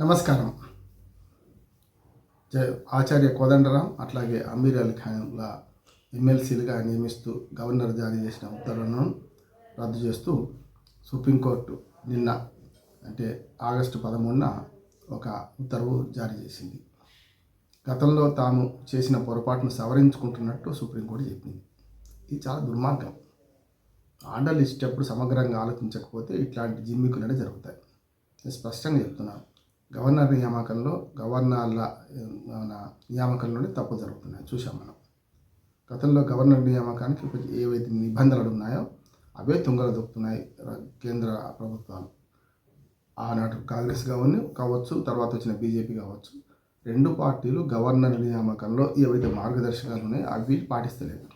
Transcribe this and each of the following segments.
నమస్కారం. ఆచార్య కోదండరాం అట్లాగే అమీర్ అలీ ఖాన్ల ఎమ్మెల్సీలుగా నియమిస్తూ గవర్నర్ జారీ చేసిన ఉత్తర్వులను రద్దు చేస్తూ సుప్రీంకోర్టు నిన్న అంటే ఆగస్టు పదమూడున ఒక ఉత్తర్వు జారీ చేసింది. గతంలో తాము చేసిన పొరపాటును సవరించుకుంటున్నట్టు సుప్రీంకోర్టు చెప్పింది. ఇది చాలా దుర్మార్గం. ఆర్డర్లు ఇచ్చేటప్పుడు సమగ్రంగా ఆలోచించకపోతే ఇట్లాంటి జిమ్మికులనే జరుగుతాయి. నేను స్పష్టంగా చెప్తున్నాను. గవర్నర్ నియామకంలో గవర్నర్ల నియామకంలోనే తప్పు జరుగుతున్నాయి. చూసాం మనం. గతంలో గవర్నర్ నియామకానికి ఏవైతే నిబంధనలు ఉన్నాయో అవే తుంగలు దొక్కుతున్నాయి కేంద్ర ప్రభుత్వాలు. ఆనాడు కాంగ్రెస్ కావచ్చు కావచ్చు తర్వాత వచ్చిన బీజేపీ కావచ్చు రెండు పార్టీలు గవర్నర్ నియామకంలో ఏవైతే మార్గదర్శకాలు ఉన్నాయో అవి పాటిస్తలేదు.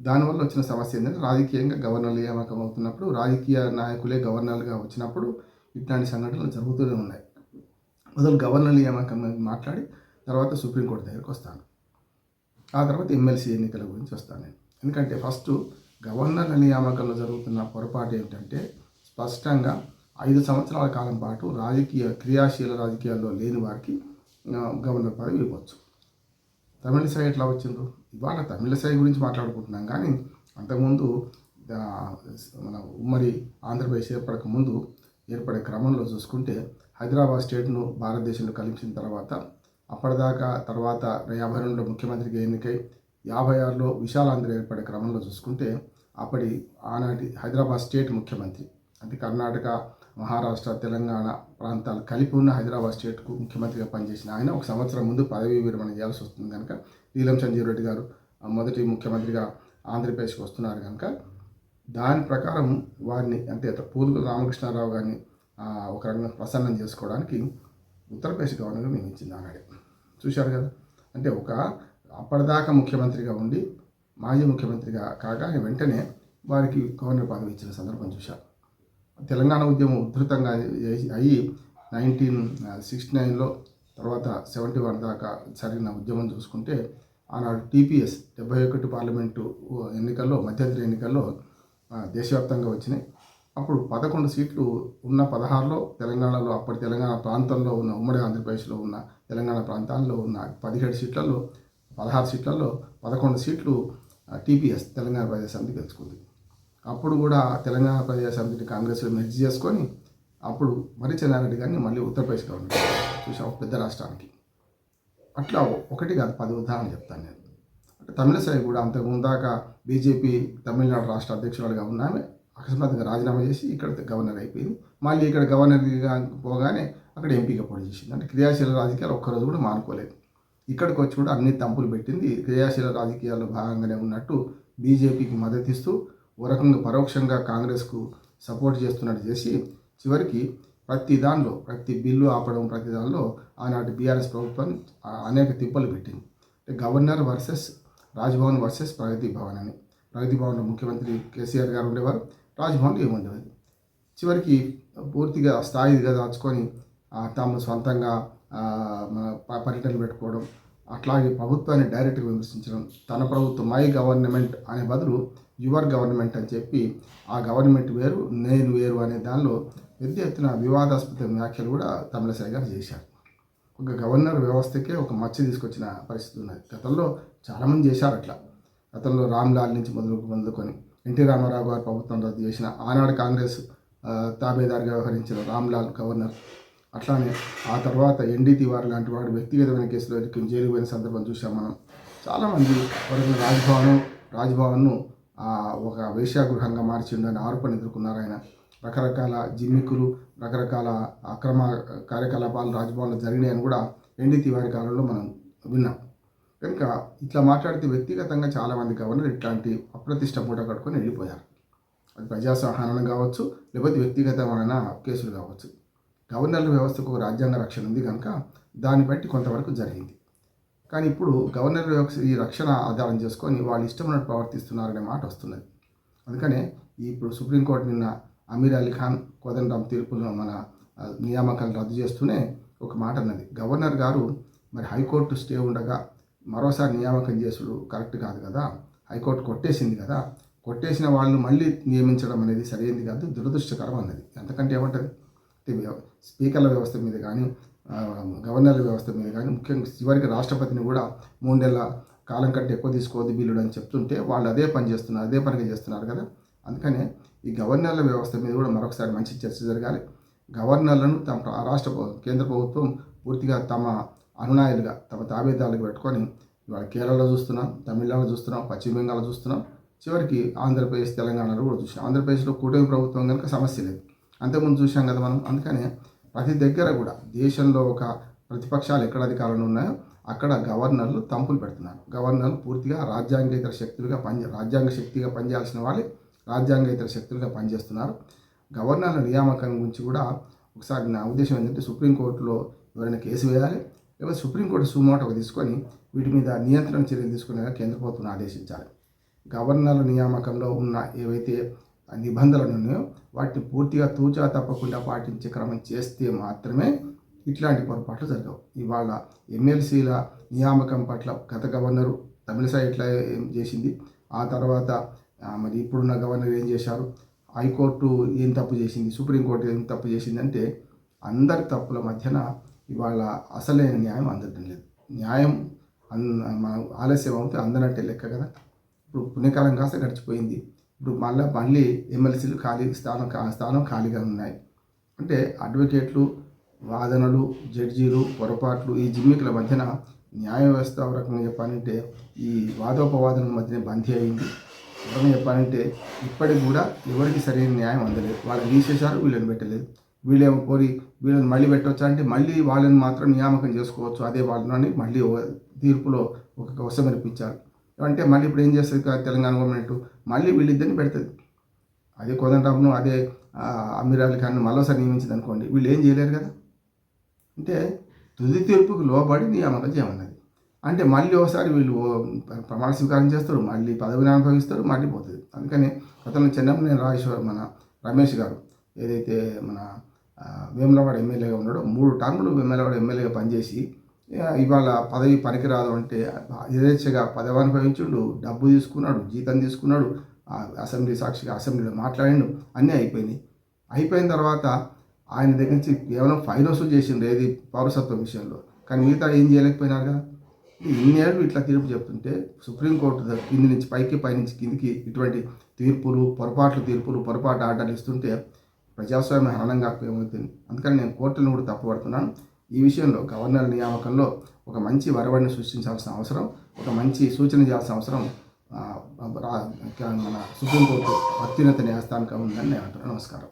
దానివల్ల వచ్చిన సమస్య ఏంటంటే రాజకీయంగా గవర్నర్ నియామకం అవుతున్నప్పుడు రాజకీయ నాయకులే గవర్నర్గా వచ్చినప్పుడు ఇట్లాంటి సంఘటనలు జరుగుతూనే ఉన్నాయి. మొదలు గవర్నర్ నియామకం మాట్లాడి తర్వాత సుప్రీంకోర్టు దగ్గరికి వస్తాను. ఆ తర్వాత ఎమ్మెల్సీ ఎన్నికల గురించి వస్తాను నేను. ఎందుకంటే ఫస్ట్ గవర్నర్ నియామకంలో జరుగుతున్న పొరపాటు ఏంటంటే స్పష్టంగా ఐదు సంవత్సరాల కాలం పాటు రాజకీయ క్రియాశీల రాజకీయాల్లో లేని వారికి గవర్నర్ పదవి ఇవ్వచ్చు. తమిళసై ఎట్లా వచ్చిండ్రు? ఇవాళ తమిళసై గురించి మాట్లాడుకుంటున్నాం కానీ అంతకుముందు మన ఉమ్మడి ఆంధ్రప్రదేశ్ ఏర్పడక ముందు ఏర్పడే క్రమంలో చూసుకుంటే హైదరాబాద్ స్టేట్ను భారతదేశంలో కలిపించిన తర్వాత అప్పటిదాకా తర్వాత యాభై రెండులో ముఖ్యమంత్రిగా ఎన్నికై యాభై ఆరులో విశాలాంధ్ర ఏర్పడే క్రమంలో చూసుకుంటే అప్పటి ఆనాటి హైదరాబాద్ స్టేట్ ముఖ్యమంత్రి. అంటే కర్ణాటక మహారాష్ట్ర తెలంగాణ ప్రాంతాలు కలిపి ఉన్న హైదరాబాద్ స్టేట్కు ముఖ్యమంత్రిగా పనిచేసిన ఆయన ఒక సంవత్సరం ముందు పదవీ విరమణ చేయాల్సి వస్తుంది కనుక. నీలం సంజీవ్ రెడ్డి గారు మొదటి ముఖ్యమంత్రిగా ఆంధ్రప్రదేశ్కి వస్తున్నారు కనుక. దాని ప్రకారం వారిని అంటే అట్లా పూలుగు రామకృష్ణారావు గారిని ఒక రకంగా ప్రసన్నం చేసుకోవడానికి ఉత్తరప్రదేశ్ గవర్నర్ నియమించింది ఆనాడే. చూశారు కదా? అంటే ఒక అప్పటిదాకా ముఖ్యమంత్రిగా ఉండి మాజీ ముఖ్యమంత్రిగా కాగానే వెంటనే వారికి గవర్నర్ పదవి ఇచ్చిన సందర్భం చూశారు. తెలంగాణ ఉద్యమం ఉధృతంగా అయ్యి- నైన్టీన్ సిక్స్టీ నైన్లో తర్వాత సెవెంటీ వన్ దాకా జరిగిన ఉద్యమం చూసుకుంటే ఆనాడు టీపీఎస్ డెబ్బై ఒకటి పార్లమెంటు ఎన్నికల్లో మధ్యంతర ఎన్నికల్లో దేశవ్యాప్తంగా వచ్చినాయి. అప్పుడు పదకొండు సీట్లు ఉన్న పదహారులో తెలంగాణలో అప్పటి తెలంగాణ ప్రాంతంలో ఉన్న ఉమ్మడి ఆంధ్రప్రదేశ్లో ఉన్న తెలంగాణ ప్రాంతాల్లో ఉన్న పదిహేడు సీట్లలో పదహారు సీట్లలో పదకొండు సీట్లు టీపీఎస్ తెలంగాణ ప్రజా సమితి గెలుచుకుంది. అప్పుడు కూడా తెలంగాణ ప్రజా సమితిని కాంగ్రెస్లో మెర్జ్ చేసుకొని అప్పుడు మరి చెన్నారెడ్డి గారిని మళ్ళీ ఉత్తరప్రదేశ్ గవర్నమెంట్ చూసాం పెద్ద రాష్ట్రానికి. అట్లా ఒకటి కాదు పది ఉదాహరణ చెప్తాను నేను. తమిళసై కూడా అంతకు దాకా బీజేపీ తమిళనాడు రాష్ట్ర అధ్యక్షురాలుగా ఉన్నామే అకస్మాత్తుగా రాజీనామా చేసి ఇక్కడ గవర్నర్ అయిపోయింది. మళ్ళీ ఇక్కడ గవర్నర్గా పోగానే అక్కడ ఎంపీగా పోటీ చేసింది. అంటే క్రియాశీల రాజకీయాలు ఒక్కరోజు కూడా మానుకోలేదు. ఇక్కడికి వచ్చి కూడా అన్ని తంపులు పెట్టింది. క్రియాశీల రాజకీయాల్లో భాగంగానే ఉన్నట్టు బీజేపీకి మద్దతిస్తూ ఓ రకంగా పరోక్షంగా కాంగ్రెస్కు సపోర్ట్ చేస్తున్నట్టు చేసి చివరికి ప్రతి దానిలో ప్రతి బిల్లు ఆపడం ప్రతి దానిలో ఆనాటి బీఆర్ఎస్ ప్రభుత్వం అనేక తిప్పలు పెట్టింది. అంటే governor versus Raj Bhavan versus Pragati Bhavan అని. ప్రగతి భవన్లో ముఖ్యమంత్రి కేసీఆర్ గారు ఉండేవారు. రాజ్భవన్లో ఏముండేది? చివరికి పూర్తిగా స్థాయిగా దాచుకొని తాము సొంతంగా మన పర్యటనలు పెట్టుకోవడం అట్లాగే ప్రభుత్వాన్ని డైరెక్ట్గా విమర్శించడం తన ప్రభుత్వం మై గవర్నమెంట్ అనే బదులు యువర్ గవర్నమెంట్ అని చెప్పి ఆ గవర్నమెంట్ వేరు నేను వేరు అనే దానిలో పెద్ద ఎత్తున వివాదాస్పద వ్యాఖ్యలు కూడా తమిళసాయి గారు చేశారు. ఒక గవర్నర్ వ్యవస్థకే ఒక మచ్చ తీసుకొచ్చిన పరిస్థితి ఉన్నది. గతంలో చాలామంది చేశారు అట్లా. గతంలో రామ్లాల్ నుంచి మొదలు మొదలుకొని ఎన్టీ రామారావు గారు ప్రభుత్వం రద్దు చేసిన ఆనాడు కాంగ్రెస్ ఆ, తాబేదారుగా వ్యవహరించిన రామ్లాల్ గవర్నర్ అట్లానే ఆ తర్వాత ఎన్డీ తివార్ లాంటి వాడు వ్యక్తిగతమైన కేసులో ఇరుక్కుని జైలు పోయిన సందర్భం చూసాం మనం. చాలామంది వరకు రాజ్భవన్ రాజ్భవన్ను ఒక వేశ్యాగృహంగా మార్చిండని ఆరోపణ ఎదుర్కొన్నారు ఆయన. రకరకాల జిమ్మికులు రకరకాల అక్రమ కార్యకలాపాలు రాజ్భవన్లో జరిగినాయని కూడా ఎన్డీ తివారి కాలంలో మనం విన్నాం. కనుక ఇట్లా మాట్లాడితే వ్యక్తిగతంగా చాలామంది గవర్నర్ ఇట్లాంటి అప్రతిష్ట పూట కట్టుకొని వెళ్ళిపోయారు. అది ప్రజాసహనం కావచ్చు లేకపోతే వ్యక్తిగతమైన కేసులు కావచ్చు. గవర్నర్ల వ్యవస్థకు ఒక రాజ్యాంగ రక్షణ ఉంది కనుక దాన్ని బట్టి కొంతవరకు జరిగింది. కానీ ఇప్పుడు గవర్నర్ వ్యవస్థ ఈ రక్షణ ఆధారం చేసుకొని వాళ్ళు ఇష్టమైనట్టు ప్రవర్తిస్తున్నారనే మాట వస్తున్నది. అందుకనే ఇప్పుడు సుప్రీంకోర్టు నిన్న అమీర్ అలీ ఖాన్ కోదండరాం తీర్పులో మన ఆ, నియామకాలు రద్దు చేస్తూనే ఒక మాట అన్నది. గవర్నర్ గారు మరి హైకోర్టు స్టే ఉండగా మరోసారి నియామకం చేసుడు కరెక్ట్ కాదు కదా? హైకోర్టు కొట్టేసింది కదా? కొట్టేసిన వాళ్ళని మళ్ళీ నియమించడం అనేది సరైనది కాదు దురదృష్టకరం అన్నది. ఎంతకంటే ఏమంటుంది? స్పీకర్ల వ్యవస్థ మీద కానీ గవర్నర్ల వ్యవస్థ మీద కానీ ముఖ్యంగా చివరికి రాష్ట్రపతిని కూడా మూడు నెలల కాలం కంటే ఎక్కువ తీసుకోవద్దు బిల్లుడు అని చెప్తుంటే వాళ్ళు అదే పని చేస్తున్నారు అదే పనిగా చేస్తున్నారు కదా? అందుకనే ఈ గవర్నర్ల వ్యవస్థ మీద కూడా మరొకసారి మంచి చర్చ జరగాలి. గవర్నర్లను తమ రాష్ట్ర కేంద్ర ప్రభుత్వం పూర్తిగా తమ అనునాయులుగా తమ తాబేదారులకు పెట్టుకొని ఇవాళ కేరళలో చూస్తున్నాం తమిళనాడులో చూస్తున్నాం పశ్చిమ బెంగాల్లో చూస్తున్నాం. చివరికి ఆంధ్రప్రదేశ్ తెలంగాణలో కూడా చూసాం ఆంధ్రప్రదేశ్లో కూటమి ప్రభుత్వం కనుక సమస్య లేదు. అంతకుముందు చూసాం కదా మనం. అందుకనే ప్రతి దగ్గర కూడా దేశంలో ఒక ప్రతిపక్షాలు ఎక్కడ అధికారంలో ఉన్నాయో అక్కడ గవర్నర్లు తంపులు పెడుతున్నారు. గవర్నర్లు పూర్తిగా రాజ్యాంగేతర శక్తులుగా పని రాజ్యాంగ శక్తిగా పనిచేయాల్సిన వాళ్ళే. రాజ్యాంగేతర శక్తులుగా పనిచేస్తున్నారు. గవర్నర్ల నియామకం గురించి కూడా ఒకసారి నా ఉద్దేశం ఏంటంటే సుప్రీంకోర్టులో ఎవరైనా కేసు వేయాలి లేకపోతే సుప్రీంకోర్టు సుమోటోగా తీసుకొని వీటి మీద నియంత్రణ చర్యలు తీసుకునేలా కేంద్ర ప్రభుత్వం ఆదేశించాలి. గవర్నర్ల నియామకంలో ఉన్న ఏవైతే నిబంధనలు ఉన్నాయో వాటిని పూర్తిగా తూచా తప్పకుండా పాటించే క్రమం చేస్తే మాత్రమే ఇట్లాంటి పొరపాట్లు జరగవు. ఇవాళ ఎమ్మెల్సీల నియామకం పట్ల గత గవర్నరు తమిళసాయి ఇట్లా ఏం చేసింది ఆ తర్వాత మరి ఇప్పుడున్న గవర్నర్ ఏం చేశారు? హైకోర్టు ఏం తప్పు చేసింది? సుప్రీంకోర్టు ఏం తప్పు చేసింది అంటే అందరి తప్పుల మధ్యన ఇవాళ అసలైన న్యాయం అందడం లేదు. న్యాయం అన్ మనం ఆలస్యం అవుతే అందనంటే లెక్క కదా? ఇప్పుడు పుణ్యకాలం కాస్త గడిచిపోయింది. ఇప్పుడు మళ్ళీ మళ్ళీ ఎమ్మెల్సీలు ఖాళీ స్థానం స్థానం ఖాళీగా ఉన్నాయి. అంటే అడ్వకేట్లు వాదనలు జడ్జీలు పొరపాట్లు ఈ జిమ్మికుల మధ్యన న్యాయ వ్యవస్థ రకంగా చెప్పాలంటే ఈ వాదోపవాదనల మధ్యన బందీ అయింది. ఒక చెప్పాలంటే ఇప్పటికి కూడా ఎవరికి సరైన న్యాయం అందలేదు. వాళ్ళని తీసేశారు వీళ్ళని పెట్టలేదు. వీళ్ళేమో కోరి వీళ్ళని మళ్ళీ పెట్టవచ్చా అంటే మళ్ళీ వాళ్ళని మాత్రం నియామకం చేసుకోవచ్చు. అదే వాళ్ళని మళ్ళీ తీర్పులో ఒక వశమనిపించారు అంటే మళ్ళీ ఇప్పుడు ఏం చేస్తుంది తెలంగాణ గవర్నమెంట్? మళ్ళీ వీళ్ళిద్దరిని పెడుతుంది. అదే కోదండరామ్ను అదే ఆ, అమీర్ అలీ ఖాన్ మరోసారి నియమించింది అనుకోండి వీళ్ళు ఏం చేయలేరు కదా? అంటే తుది తీర్పుకు లోబడి నియామకం చేయమన్నది. అంటే మళ్ళీ ఒకసారి వీళ్ళు ప్రమాణ స్వీకారం చేస్తారు మళ్ళీ పదవిని అనుభవిస్తారు మళ్ళీ పోతుంది. అందుకని గతంలో చెన్నమనేని రాజేశ్వర్ మన రమేష్ గారు ఏదైతే మన వేములవాడ ఎమ్మెల్యేగా ఉన్నాడో మూడు టర్ములు వేములవాడ ఎమ్మెల్యేగా పనిచేసి ఇవాళ పదవి పనికిరాదు అంటే యథేచ్ఛగా పదవి అనుభవించుడు డబ్బు తీసుకున్నాడు జీతం తీసుకున్నాడు అసెంబ్లీ సాక్షిగా అసెంబ్లీలో మాట్లాడిండు అన్నీ అయిపోయినాయి. అయిపోయిన తర్వాత ఆయన దగ్గర నుంచి కేవలం ఫైన్ వసూలు చేసిండు ఏది పౌరసత్వం విషయంలో. కానీ మిగతా ఏం చేయలేకపోయినారు కదా. ఇన్నేళ్ళు ఇట్లా తీర్పు చెప్తుంటే సుప్రీంకోర్టు కింది నుంచి పైకి పైనుంచి కిందికి ఇటువంటి తీర్పులు పొరపాట్లు తీర్పులు పొరపాటు ఆర్డర్లు ఇస్తుంటే ప్రజాస్వామ్య హరణం ఏమవుతుంది అందుకని నేను కోర్టులను కూడా తప్పుపడుతున్నాను. ఈ విషయంలో గవర్నర్ నియామకంలో ఒక మంచి వరవడిని సృష్టించాల్సిన అవసరం ఒక మంచి సూచన చేయాల్సిన అవసరం మన సుప్రీంకోర్టు అత్యున్నత న్యాయస్థానిక ఉందని నేను అంటున్నాను. నమస్కారం.